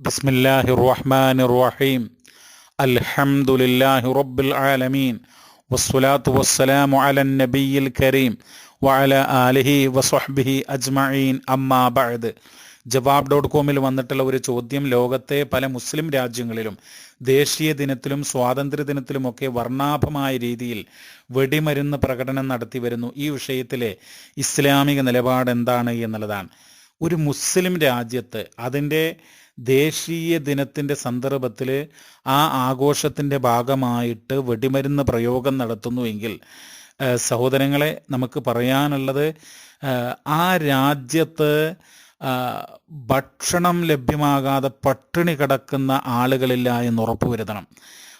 ബിസ്മില്ലാഹി റഹ്മാൻ റഹീം അൽഹംദുലില്ലാഹി റബ്ബിൽ ആലമീൻ. വസ്സലാത്തു വസ്സലാമു അലൻ നബിയിൽ കരീം. വഅല ആലിഹി വസ്വഹ്ബിഹി അജ്മഈൻ. അമ്മാ ബഅദ്. ജവാബ് ഡോട്ട് കോമിൽ വന്നിട്ടുള്ള ഒരു ചോദ്യം ലോകത്തെ പല മുസ്ലിം രാജ്യങ്ങളിലും ദേശീയ ദിനത്തിലും സ്വാതന്ത്ര്യ ദിനത്തിലുമൊക്കെ വർണാഭമായ രീതിയിൽ വെടിമരുന്ന് പ്രകടനം നടത്തി വരുന്നു. ഈ വിഷയത്തിലെ ഇസ്ലാമിക നിലപാട് എന്താണ് എന്നുള്ളതാണ്. ഒരു മുസ്ലിം രാജ്യത്ത് അതിന്റെ ദേശീയ ദിനത്തിന്റെ സന്ദർഭത്തിൽ ആ ആഘോഷത്തിന്റെ ഭാഗമായിട്ട് വെടിമരുന്ന് പ്രയോഗം നടത്തുന്നുവെങ്കിൽ സഹോദരങ്ങളെ നമുക്ക് പറയാനുള്ളത് ആ രാജ്യത്ത് ഭക്ഷണം ലഭ്യമാകാതെ പട്ടിണി കിടക്കുന്ന ആളുകളില്ല എന്ന് ഉറപ്പുവരുത്തണം.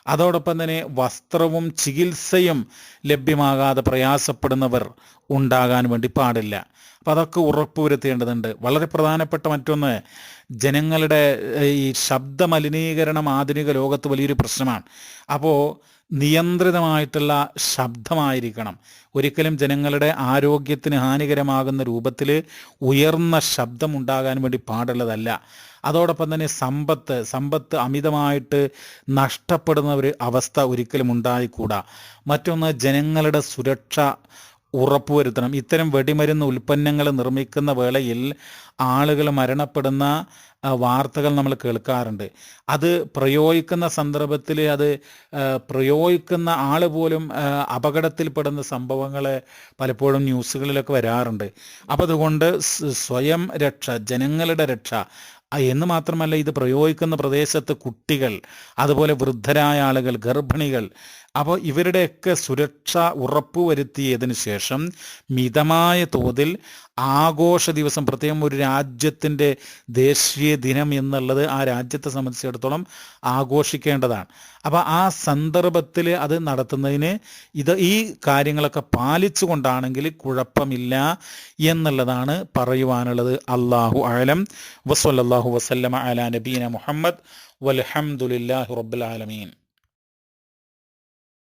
അതോടൊപ്പം തന്നെ വസ്ത്രവും ചികിത്സയും ലഭ്യമാകാതെ പ്രയാസപ്പെടുന്നവർ ഉണ്ടാകാൻ വേണ്ടി പാടില്ല. അപ്പം അതൊക്കെ ഉറപ്പുവരുത്തേണ്ടതുണ്ട്. വളരെ പ്രധാനപ്പെട്ട മറ്റൊന്ന് ജനങ്ങളുടെ ഈ ശബ്ദ മലിനീകരണം ആധുനിക ലോകത്ത് വലിയൊരു പ്രശ്നമാണ്. അപ്പോൾ നിയന്ത്രിതമായിട്ടുള്ള ശബ്ദമായിരിക്കണം. ഒരിക്കലും ജനങ്ങളുടെ ആരോഗ്യത്തിന് ഹാനികരമാകുന്ന രൂപത്തിൽ ഉയർന്ന ശബ്ദം ഉണ്ടാകാൻ വേണ്ടി പാടുള്ളതല്ല. അതോടൊപ്പം തന്നെ സമ്പത്ത് സമ്പത്ത് അമിതമായിട്ട് നഷ്ടപ്പെടുന്ന ഒരു അവസ്ഥ ഒരിക്കലും ഉണ്ടായിക്കൂടാ. മറ്റൊന്ന് ജനങ്ങളുടെ സുരക്ഷ ഉറപ്പുവരുത്തണം. ഇത്തരം വെടിമരുന്ന് ഉൽപ്പന്നങ്ങൾ നിർമ്മിക്കുന്ന വേളയിൽ ആളുകൾ മരണപ്പെടുന്ന വാർത്തകൾ നമ്മൾ കേൾക്കാറുണ്ട്. അത് പ്രയോഗിക്കുന്ന സന്ദർഭത്തിൽ അത് പ്രയോഗിക്കുന്ന ആൾ പോലും അപകടത്തിൽപ്പെടുന്ന സംഭവങ്ങൾ പലപ്പോഴും ന്യൂസുകളിലൊക്കെ വരാറുണ്ട്. അപ്പം അതുകൊണ്ട് സ്വയം രക്ഷ ജനങ്ങളുടെ രക്ഷ എന്ന് മാത്രമല്ല ഇത് പ്രയോഗിക്കുന്ന പ്രദേശത്ത് കുട്ടികൾ അതുപോലെ വൃദ്ധരായ ആളുകൾ ഗർഭിണികൾ അപ്പോൾ ഇവരുടെയൊക്കെ സുരക്ഷ ഉറപ്പുവരുത്തിയതിനു ശേഷം മിതമായ തോതിൽ ആഘോഷ ദിവസം പ്രത്യേകം ഒരു രാജ്യത്തിന്റെ ദേശീയ ദിനം എന്നുള്ളത് ആ രാജ്യത്തെ സംബന്ധിച്ചിടത്തോളം ആഘോഷിക്കേണ്ടതാണ്. അപ്പോൾ ആ സന്ദർഭത്തിൽ അത് നടത്തുന്നതിന് ഇത് ഈ കാര്യങ്ങളൊക്കെ പാലിച്ചുകൊണ്ടാണെങ്കിൽ കുഴപ്പമില്ല എന്നുള്ളതാണ് പറയുവാനുള്ളത്. അള്ളാഹു الله وسلم على نبينا محمد والحمد لله رب العالمين